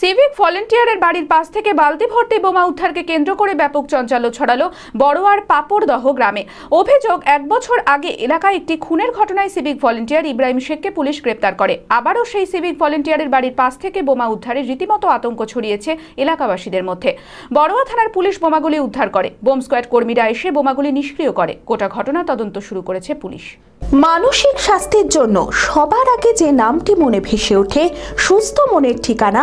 Civic ভলেন্টিয়ারের বাড়ির পাশ থেকে বালতি ভর্তি বোমা উদ্ধারকে কেন্দ্র করে ব্যাপক চঞ্চল্য ছড়ালো বড়োয়ার পাপড়দহ গ্রামে। অভিযোগ, এক বছর আগে এলাকায় একটি খুনের ঘটনায় সিভিক ভলেন্টিয়ার ইব্রাহিম শেখকে পুলিশ গ্রেপ্তার করে। আবারও সেই সিভিক ভলেন্টিয়ারের বাড়ির পাশ থেকে বোমা উদ্ধারে রীতিমতো আতঙ্ক ছড়িয়েছে এলাকাবাসীদের মধ্যে। বড়োয়া থানার পুলিশ বোমাগুলি উদ্ধার করে। বোম স্কোয়াড কর্মীরা এসে বোমাগুলি নিষ্ক্রিয় করে। গোটা ঘটনা তদন্ত শুরু করেছে পুলিশ। মানসিক স্বাস্থ্যের জন্য সবার আগে যে নামটি মনে ভেসে ওঠে, সুস্থ মনের ঠিকানা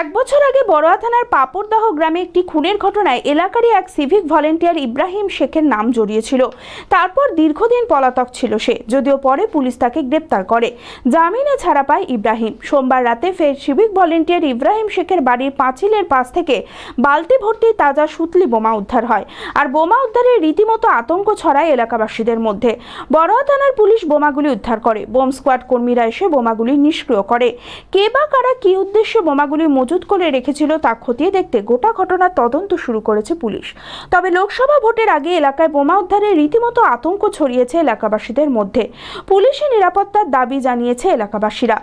এক বছর আগে বড়োয়া থানার পাপড়দাহ গ্রামে একটি খুনের ঘটনায় এলাকারই এক সিভিক ভলেন্টিয়ার ইব্রাহিম শেখের নাম জড়িয়েছিল। তারপর দীর্ঘদিন পলাতক ছিল সে, যদিও পরে পুলিশ তাকে গ্রেপ্তার করে। জামিনে ছাড়া পায় ইব্রাহিম। সোমবার রাতে ফের সিভিক ভলেন্টিয়ার ইব্রাহিম শেখের বাড়ির পাঁচিলের পাশ থেকে বালতি ভর্তি তাজা সুতলি বোমা উদ্ধার হয় আর বোমা উদ্ধারে রীতিমতো আতঙ্ক ছড়ায় এলাকাবাসীদের মধ্যে। বড়োয়া থানার পুলিশ বোমাগুলি উদ্ধার করে। বোম স্কোয়াড কর্মীরা এসে বোমাগুলি নিষ্ক্রিয় করে। কে বা কারা কি উদ্দেশ্যে বোমাগুলি মজুত করে রেখেছিল তা খতিয়ে দেখতে গোটা ঘটনার তদন্ত শুরু করেছে পুলিশ। তবে লোকসভা ভোটের আগে এলাকায় বোমা উদ্ধারে রীতিমতো আতঙ্ক ছড়িয়েছে এলাকাবাসীদের মধ্যে। পুলিশের নিরাপত্তার দাবি জানিয়েছে এলাকাবাসীরা।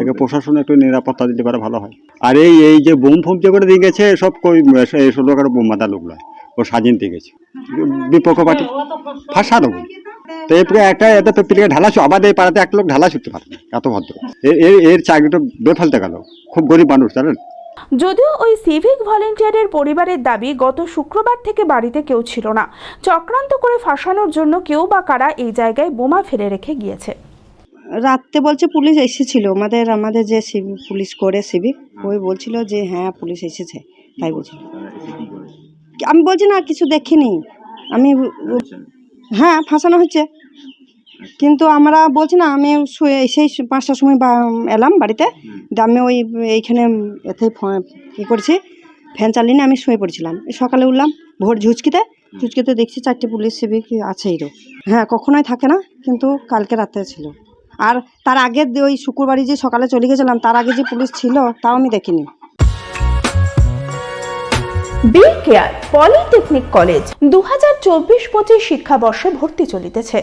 একে প্রশাসন একটু নিরাপত্তা দিতে পারে ভালো হয়। আর এই এই যে বোম ফোম যে করে দিয়ে গেছে সব কই ষোলো কারও বোম মাথা লোক নয় ও স্বাধীন দিয়ে গেছে। বিপক্ষ পার্টি ফাঁসা দেবো তো এরপরে একটা এত পেপিলিকে ঢালাছো আবার এই পাড়াতে একটা লোক ঢালা ছুটতে পারে না এত ভদ্র। এর- এর চাকরিটা বেফালতে গেল খুব গরিব মানুষ জানেন? যদিও ওই সিভিক ভলেন্টিয়ারের পরিবারের দাবি গত শুক্রবার থেকে বাড়িতে কেউ ছিল না। চক্রান্ত করে ফাঁসানোর জন্য কেউ বা কারা এই জায়গায় বোমা ফেলে রেখে গিয়েছে। রাত্রে বলছে পুলিশ এসেছিল আমাদের আমাদের যে সিভিক পুলিশ করে সিভিক ওই বলছিল যে হ্যাঁ পুলিশ এসেছে। তাই বলছিল। আমি বলছি না কিছু দেখিনি। আমি হ্যাঁ ফাঁসানো হচ্ছে কিন্তু আমরা বলছি না আমি শুয়ে সেই পাঁচটার সময় বা- এলাম বাড়িতে। আমি ওই এইখানে এতে ফ- কী করছি ফ্যান চালিয়ে আমি শুয়ে পড়েছিলাম। সকালে উঠলাম ভোর ঝুঁচকিতে ঝুঁচকিতে দেখছি চারটে পুলিশ সিভিক আছেই রো। হ্যাঁ কখনোই থাকে না কিন্তু কালকে রাতে ছিল। আর তার আগে ওই শুক্রবারই যে সকালে চলে গেছিলাম তার আগে যে পুলিশ ছিল তাও আমি দেখিনি। বি কেয়ার পলিটেকনিক কলেজ দু হাজার চব্বিশ পঁচিশ শিক্ষাবর্ষে ভর্তি চলিতেছে।